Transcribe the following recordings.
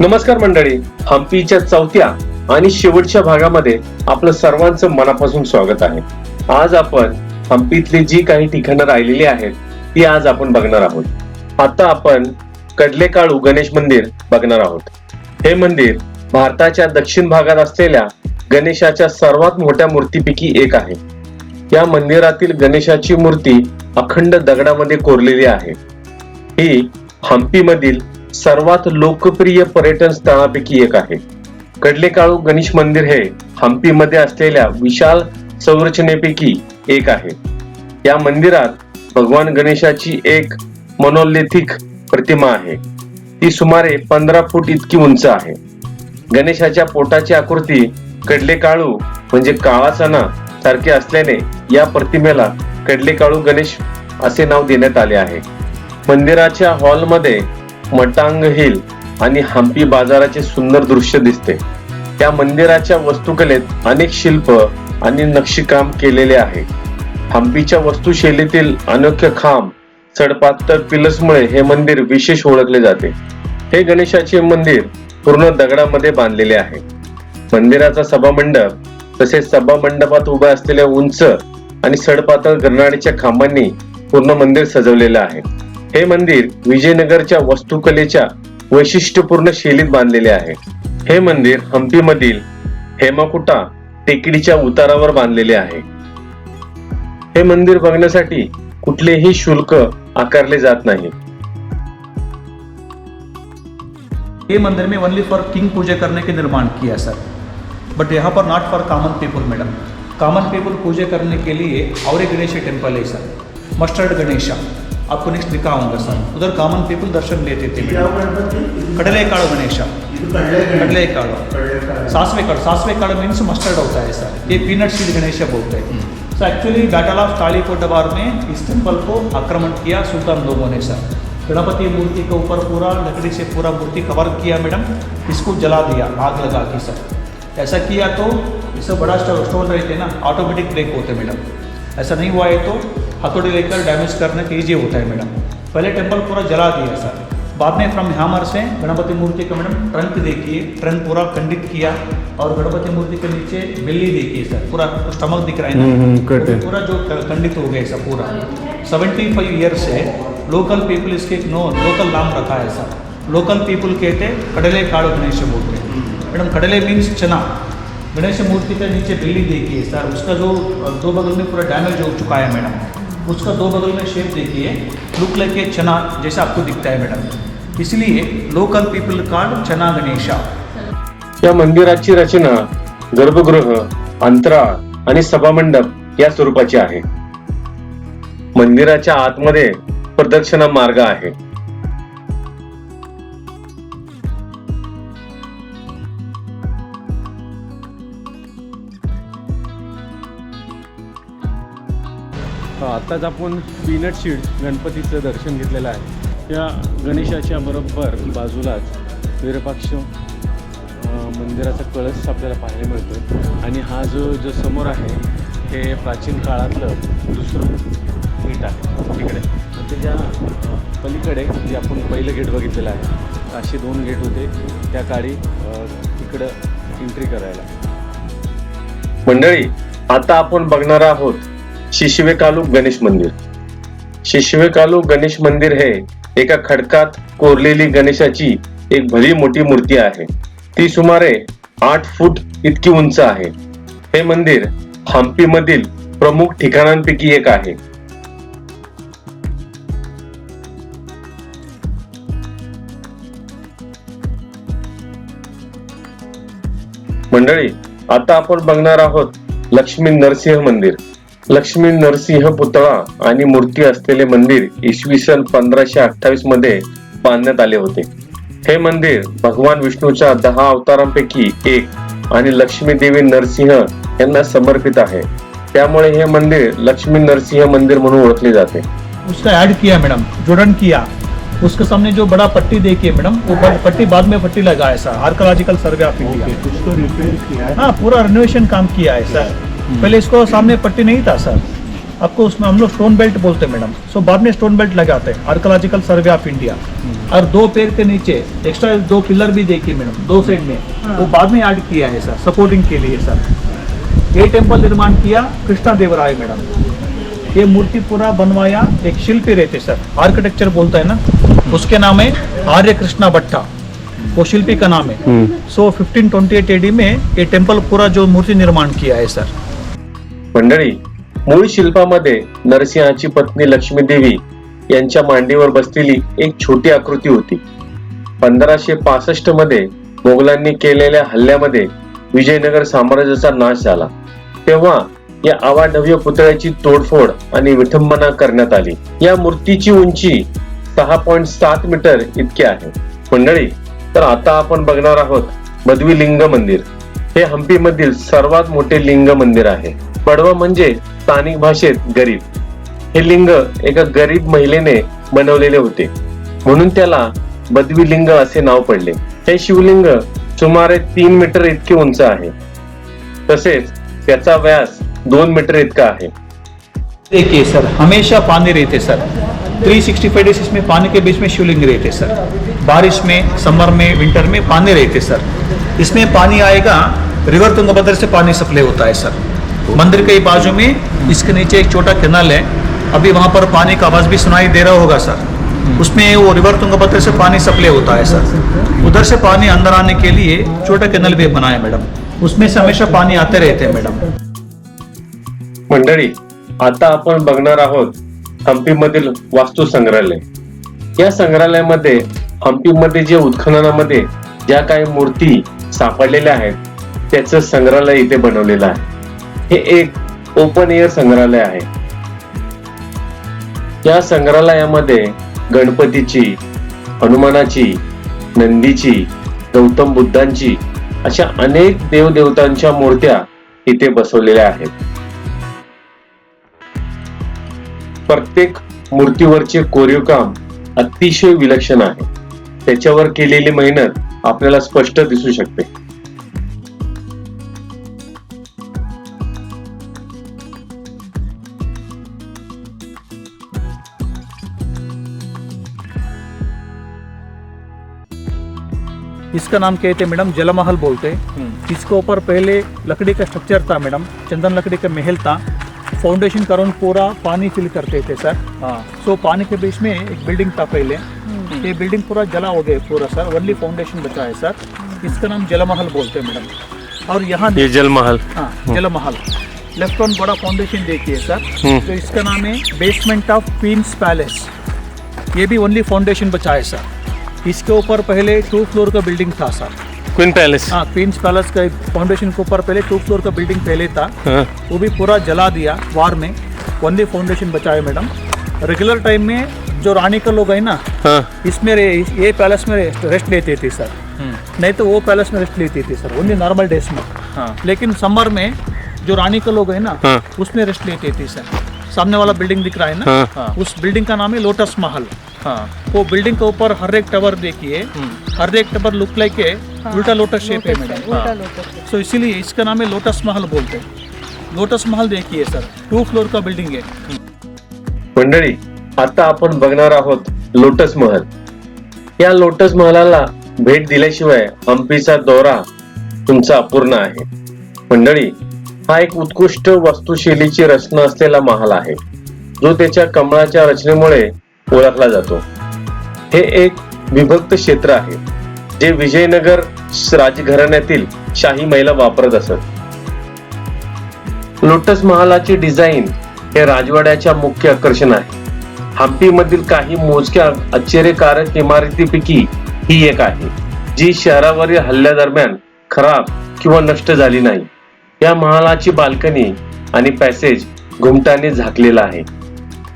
नमस्कार मंडळी हम्पीच्या चौथ्या आणि शेवटच्या भागामध्ये आपलं सर्वांचं मनापासून स्वागत आहे. आज आपण हम्पीतली जी काही ठिकाणं राहिलेली आहेत ती आज आपण बघणार आहोत. आता आपण कडलेकाळू गणेश मंदिर बघणार आहोत. हे मंदिर भारताच्या दक्षिण भागात असलेल्या गणेशाच्या सर्वात मोठ्या मूर्तीपैकी एक आहे. या मंदिरातील गणेशाची मूर्ती अखंड दगडामध्ये कोरलेली आहे. ही हम्पीमधील सर्वात लोकप्रिय पर्यटन स्थळापैकी एक आहे. कडलेकाळू गणेश मंदिर हे हम्पीमध्ये असलेल्या विशाल संरचनेपैकी एक आहे. या मंदिरात भगवान गणेशाची एक मनोलेथिक प्रतिमा आहे. ती सुमारे पंधरा फूट इतकी उंच आहे. गणेशाच्या पोटाची आकृती कडलेकाळू म्हणजे काळा चणा सारखी असल्याने या प्रतिमेला कडलेकाळू गणेश असे नाव देण्यात आले आहे. मंदिराच्या हॉलमध्ये मटांग हिल आणि हम्पी बाजाराचे सुंदर दृश्य दिसते. त्या मंदिराच्या वस्तुकलेत अनेक शिल्प आणि नक्षीकाम केलेले आहे. हम्पीच्या वस्तुशैलीतील अनोख्य खांब सडपातळ पिलर्समुळे हे मंदिर विशेष ओळखले जाते. हे गणेशाचे मंदिर पूर्ण दगडामध्ये बांधलेले आहे. मंदिराचा सभामंडप तसेच सभा मंडपात उभ्या असलेल्या उंच आणि सडपातळ गरनाडीच्या खांबांनी पूर्ण मंदिर सजवलेलं आहे. हे मंदिर विजयनगरच्या वास्तुकलेच्या वैशिष्ट्यपूर्ण शैलीत बांधलेले आहे. हे मंदिर हम्पीमधील हेमाकुटा टेकडीच्या उतारावर बांधलेले आहे. हे मंदिर बघण्यासाठी कुठलेही शुल्क आकारले जात नाही. ये मंदिर में ओनली फॉर किंग पूजा करने के निर्माण किया सर बट यहाँ पर not for common people madam common people पूजा करने के लिए और एक गणेश टेम्पल है सर मस्टर्ड गणेशा आपको नेक्स्ट दिखाऊँगा सर उधर कॉमन पीपल दर्शन लेते थे कड़ले काड़ो गणेशा. कड़ले काड़ो सासवे काड़ सासवे काड़ मीन्स मस्टर्ड होता है सर ये पीनट सीड गणेशा बोलते हैं. सो एक्चुअली बैटल ऑफ़ कालीकोटबार में इस टेंपल को आक्रमण किया सुल्तान लोगों ने सर गणपति मूर्ति के ऊपर पूरा लकड़ी से पूरा मूर्ति कवर किया मैडम इसको जला दिया आग लगा के सर ऐसा किया तो इससे बड़ा स्टोर रहते ना ऑटोमेटिक ब्रेक होते मैडम ऐसा नहीं हुआ है तो हथौड़ी लेकर डैमेज करने के ईजी होता है मैडम। पहले टेंपल पूरा जला दिया सर बाद में फ्रॉम हैमर से गणपति मूर्ति का मैडम ट्रंक देखिए ट्रंक पूरा खंडित किया और गणपति मूर्ति के नीचे बिल्ली देखिए सर पूरा स्टमक दिख रहा है हम्म, हम्म, ना कट है। पूरा जो खंडित हो गया सर पूरा। सेवेंटी फाइव ईयर से लोकल पीपल इसके एक नो लोकल नाम रखा है सर लोकल पीपल कहते कड़ले काड़ो गणेश बोलते हैं मैडम कड़ले मीन्स चना। गणेश मूर्ति के नीचे बिल्ली देखिए सर उसका जो दो बगल में पूरा डैमेज हो चुका है मैडम। उसका दो बगल में शेप देखिए। लुक लाइक ए चना जैसा आपको दिखता है मैडम। इसलिए लोकल पीपल कार्ड चना गणेशा या मंदिराची रचना गर्भगृह अंतराळ आणि सभामंडप या स्वरूपाची आहे. मंदिराच्या आतमध्ये प्रदक्षिणा मार्ग आहे. आत्ताच आपण पीनट शीड गणपतीचं दर्शन घेतलेलं आहे. त्या गणेशाच्या बरोबर बाजूलाच विरूपाक्ष मंदिराचा कळस आपल्याला पाहायला मिळतो आणि हा जो जो समोर आहे हे प्राचीन काळातलं दुसरं गेट आहे. तिकडे त्याच्या म्हणजे पलीकडे जे आपण पहिलं गेट बघितलेलं आहे असे दोन गेट होते. त्या काळी तिकडं एंट्री करायला. मंडळी आता आपण बघणार आहोत शिशवेकालू गणेश मंदिर. शिशवेकालू गणेश मंदिर हे एका खडकात कोरलेली गणेशाची एक भली मोठी मूर्ती आहे. ती सुमारे आठ फूट इतकी उंच आहे. हे मंदिर हम्पी मधील प्रमुख ठिकाणांपैकी एक आहे. मंडळी आता आपण बघणार आहोत लक्ष्मी नरसिंह मंदिर. लक्ष्मी नरसिंह पुतळा आणि मूर्ती असलेले मंदिर इसवी सन पंधराशे अठ्ठावीसमध्ये बांधण्यात आले होते. हे मंदिर भगवान विष्णूच्या दहा अवतारांपैकी एक आणि लक्ष्मी देवी नरसिंह यांना समर्पित आहे. त्यामुळे हे मंदिर लक्ष्मी नरसिंह मंदिर म्हणून ओळखले जाते. उसका ऐड किया मैडम जोड़न किया. उसके सामने जो बड़ा पट्टी देखिए मैडम वो पट्टी बाद में पट्टी लगा है sir archaeological survey of India कुछ तो रिपेयर किया है। हाँ पूरा रिनोवेशन काम किया है सर पहले इसको सामने पट्टी नहीं था सर। आपको उसमें हम लोग स्टोन बेल्ट बोलते हैं मैडम। सो बाद में स्टोन बेल्ट लगाते हैं। आर्कोलॉजिकल सर्वे ऑफ़ इंडिया और दो पैर के नीचे एक्स्ट्रा दो पिलर भी देखिए मैडम दो साइड में। वो बाद में ऐड किया है सर सपोर्टिंग के लिए सर। ये टेंपल निर्माण किया कृष्णा देवराय मैडम। ये मूर्ति पूरा बनवाया एक शिल्पी रहते सर। आर्किटेक्चर बोलता है ना? उसके नाम है आर्य कृष्णा भट्टा। वो शिल्पी का नाम है। सो 1528 एडी में ये टेंपल पूरा जो मूर्ति निर्माण किया है सर। मंडळी मूळ शिल्पामध्ये नरसिंहाची पत्नी लक्ष्मी देवी यांच्या मांडीवर बसलेली एक छोटी आकृती होती. पंधराशे पासष्टमध्ये मोगलांनी केलेल्या हल्ल्यामध्ये विजयनगर साम्राज्याचा नाश झाला. तेव्हा या अवाढव्य पुतळ्याची तोडफोड आणि विठंबना करण्यात आली. या मूर्तीची उंची सहा पॉईंट सात मीटर इतकी आहे. मंडळी तर आता आपण बघणार आहोत मधवी लिंग मंदिर. हे हम्पी मधील सर्वात मोठे लिंग मंदिर आहे. पडवा म्हणजे स्थानिक भाषेत गरीब. हे लिंग एका गरीब महिलेने बनवलेले होते. म्हणून त्याला बदवी लिंग असे नाव पडले. हे शिवलिंग सुमारे तीन मीटर इतके उंच आहे. तसेच त्याचा व्यास दोन मीटर इतका आहे. देखिए सर हमेशा पानी रहते सर. 365 डेज में पानी के बीच में शिवलिंग रहते सर. बारिश में समर में विंटर में पानी रहते सर. इसमें पानी आएगा रिवर तुंगभद्र से पानी सप्लाई होता है सर. मंदिर के बाजू में इसके नीचे एक छोटा कैनाल है। अभी वहाँ पर पानी का आवाज़ भी सुनाई दे रहा होगा सर। उसमें वो रिवर तुंगभद्र से पानी सप्लाई होता है सर। उधर से पानी अंदर आने के लिए छोटा कैनल भी बना है मैडम। उसमें से हमेशा पानी आते रहते हैं मैडम। मंडळी आता आपण बघणार आहोत हम्पीमधील वास्तू संग्रहालय. या संग्रहालयामध्ये हम्पीमध्ये जे उत्खननामध्ये ज्या काही मूर्ती सापडलेल्या आहेत त्याचं संग्रहालय इथे बनवलेलं आहे. हे एक ओपन एअर संग्रहालय आहे. या संग्रहालयामध्ये गणपतीची हनुमानाची नंदीची गौतम बुद्धांची अशा अनेक देवदेवतांच्या मूर्त्या इथे बसवलेल्या आहेत. प्रत्येक मूर्तीवरचे कोरीव काम अतिशय विलक्षण आहे. त्याच्यावर केलेली मेहनत आपल्याला स्पष्ट दिसू शकते. इसका नाम कहते हैं मैडम? जलमहल बोलते हैं। इसके ऊपर पहले लकड़ी का स्ट्रक्चर था मैडम चंदन लकड़ी का महल था। फाउंडेशन करून पूरा पानी फिल करते थे सर सो पानी के बीच में एक बिल्डिंग था पहले। ये बिल्डिंग पूरा जला हो गया पूरा सर ओनली फाउंडेशन बचा है सर इसका नाम जलमहल बोलते हैं मैडम। और यहाँ ये जलमहल। हाँ जलमहल। लेफ़्ट वन बड़ा फाउंडेशन देखिए सर हम्म। तो इसका नाम है बेसमेंट ऑफ़ क्वींस पैलेस ये भी ओनली फाउंडेशन बचा है सर इसके ऊपर पहले टू फ्लोर का बिल्डिंग था सर क्वीन पैलेस हाँ क्वींस पैलेस का फाउंडेशन के ऊपर पहले टू फ्लोर का बिल्डिंग पहले था। वो भी पूरा जला दिया वार में। ओनली फाउंडेशन बचा मैडम रेगुलर टाइम में जो रानी का लोग है ना इसमें रे, ये पैलेस में रेस्ट लेते थे सर नहीं तो वो पैलेस में रेस्ट लेती थी सर ओनली नॉर्मल डेज़ में। लेकिन समर में जो रानी का लोग है ना हाँ। उसमें रेस्ट लेते थे सर सामने वाला बिल्डिंग दिख रहा है ना उस बिल्डिंग का नाम है लोटस महल वो बिल्डिंग के ऊपर हर एक टावर देखिए। हर एक टावर लुक लाइक ए उल्टा लोटस शेप है मैडम सो इसीलिए इसका नाम है लोटस महल बोलते हैं। लोटस महल देखिए सर टू फ्लोर का बिल्डिंग है। मंडळी आता आपण बघणार आहोत लोटस महल या लोटस महलाला भेट दिल्याशिवाय हम्पीचा दौरा तुमचा अपूर्ण आहे. मंडळी हा एक उत्कृष्ट वास्तुशैलीची रचना असलेला महाल आहे. जो त्याच्या कमळाच्या रचनेमुळे ओळखला जातो. हे एक विभक्त क्षेत्र आहे जे विजयनगर राजघराण्यातील शाही महिला वापरत असत. लोटस महालाची डिझाईन हे राजवाड्याच्या मुख्य आकर्षण आहे. हम्पीमधील काही मोजक्या आश्चर्यकारक इमारतीपैकी ही एक आहे जी शहरावरील हल्ल्यादरम्यान खराब किंवा नष्ट झाली नाही. या महालाची बाल्कनी आणि पॅसेज घुमटाने झाकलेला आहे.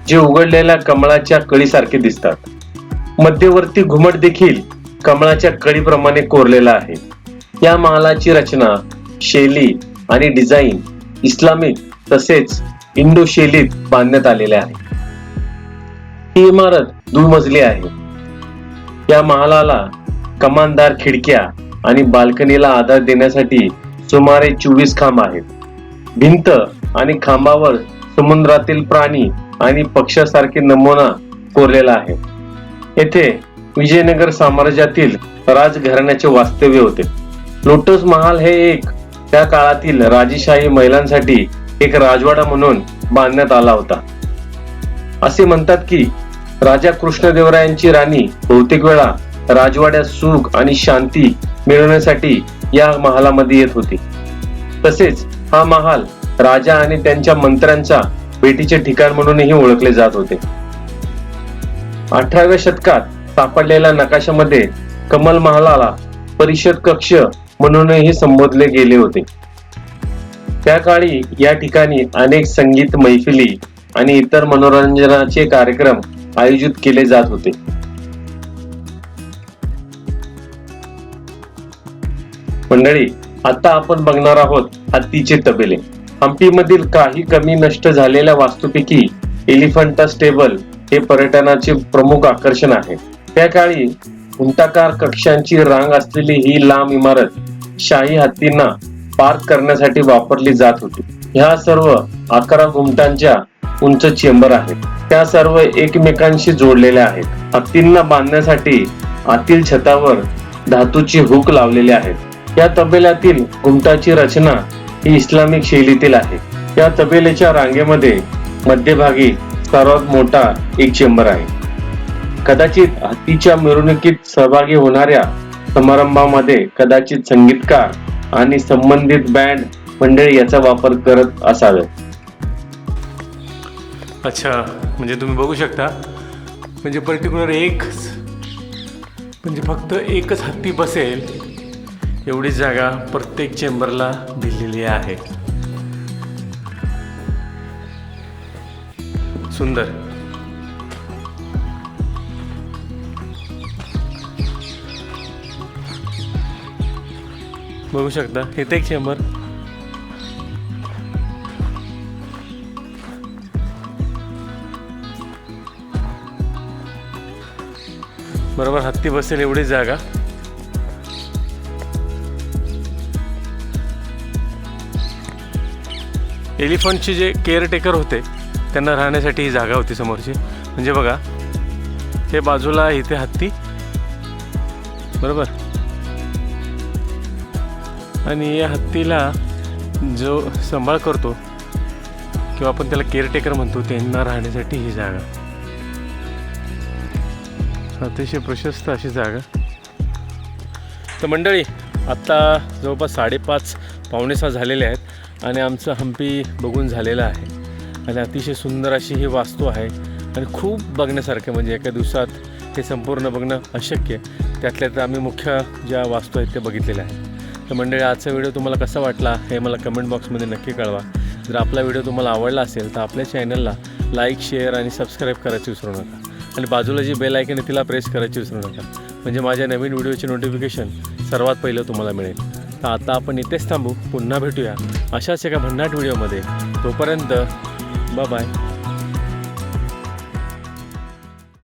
जे उघडलेल्या कमळाच्या कळीसारखे दिसतात. मध्यवर्ती घुमट देखील कमळाच्या कळीप्रमाणे कोरलेला आहे. या महालाची रचना शैली आणि डिझाईन इस्लामिक तसेच इंडो शैलीत बांधण्यात आलेले आहे. ही इमारत दुमजली आहे. या महालाला कमानदार खिडक्या आणि बाल्कनीला आधार देण्यासाठी सुमारे चोवीस खांब आहेत. भिंत आणि खांबावर समुद्रातील प्राणी आणि पक्षासारखे नमुना कोरलेला आहे. येथे विजयनगर साम्राज्यातील राजघराण्याचे वास्तव्य होते. लोटस महाल हे एक त्या काळातील राजेशाही महिलांसाठी एक राजवाडा म्हणून बांधण्यात आला होता. असे म्हणतात की राजा कृष्णदेवरायांची राणी बहुतेक वेळा राजवाड्यात सुख आणि शांती मिळवण्यासाठी या महालामध्ये येत होती. तसेच हा महाल राजा आणि त्यांच्या मंत्र्यांचा भेटीचे ठिकाण म्हणूनही ओळखले जात होते. अठराव्या शतकात सापडलेल्या नकाशामध्ये कमल महालाला परिषद कक्ष म्हणूनही संबोधले गेले होते. त्या काळी या ठिकाणी अनेक संगीत मैफिली आणि इतर मनोरंजनाचे कार्यक्रम आयोजित केले जात होते. मंडळी आता आपण बघणार आहोत हत्तीचे तबेले. हम्पीमधील काही कमी नष्ट झालेल्या वास्तूपैकी एलिफंटा स्टेबल हे पर्यटनाचे प्रमुख आकर्षण आहे. त्या काळी उंटाकार कक्षांची रांग असलेली ही लांब इमारत शाही हत्तींना पार्क करण्यासाठी वापरली जात होती. ह्या सर्व अकरा घुमटांच्या उंच चेंबर आहेत. त्या सर्व एकमेकांशी जोडलेल्या आहेत. हत्तींना बांधण्यासाठी आतील छतावर धातूची हुक लावलेले आहेत. या तबेल्यातील घुमटाची रचना ही इस्लामिक शैलीतील आहे. या तबेलेच्या रांगेमध्ये मध्यभागी सर्वात मोठा एक चेंबर आहे. कदाचित हत्तीच्या मिरवणुकीत सहभागी होणाऱ्या समारंभामध्ये कदाचित संगीतकार आणि संबंधित बँड मंडळी याचा वापर करत असावे. अच्छा म्हणजे तुम्ही बघू शकता म्हणजे पर्टिक्युलर एक म्हणजे फक्त एकच हत्ती बसेल एवढी जागा प्रत्येक चेंबरला दिलेली आहे. सुंदर. बघू शकता इथे एक चेंबर. बरोबर हत्ती बसेल एवढी जागा. एलिफंटचे जे केअरटेकर होते त्यांना राहण्यासाठी ही जागा होती समोरची. म्हणजे बघा हे बाजूला इथे हत्ती. बरोबर? आणि या हत्तीला जो सांभाळ करतो किंवा आपण त्याला केअरटेकर म्हणतो त्यांना राहण्यासाठी ही जागा. अतिशय प्रशस्त अशी जागा. तर मंडळी आत्ता जवळपास साडेपाच पावणे सहा झालेले आहेत. आणि आमचं हम्पी बघून झालेलं आहे. आणि अतिशय सुंदर अशी ही वास्तू आहे. आणि खूप बघण्यासारखं म्हणजे एका दिवसात हे संपूर्ण बघणं अशक्य. त्यातल्या तर आम्ही मुख्य ज्या वास्तू आहेत त्या बघितलेल्या आहेत. तर मंडळी आजचा व्हिडिओ तुम्हाला कसा वाटला हे मला कमेंट बॉक्समध्ये नक्की कळवा. जर आपला व्हिडिओ तुम्हाला आवडला असेल तर आपल्या चॅनलला लाईक शेअर आणि सबस्क्राईब करायची विसरू नका. आणि बाजूला जी बेल ऐकन आहे तिला प्रेस करायची विसरू नका. म्हणजे माझ्या नवीन व्हिडिओचे नोटिफिकेशन सर्वात पहिलं तुम्हाला मिळेल. तर आता आपण इथेच थांबू. पुन्हा भेटूया. अशाच एका भन्नाट व्हिडिओमध्ये तोपर्यंत बाय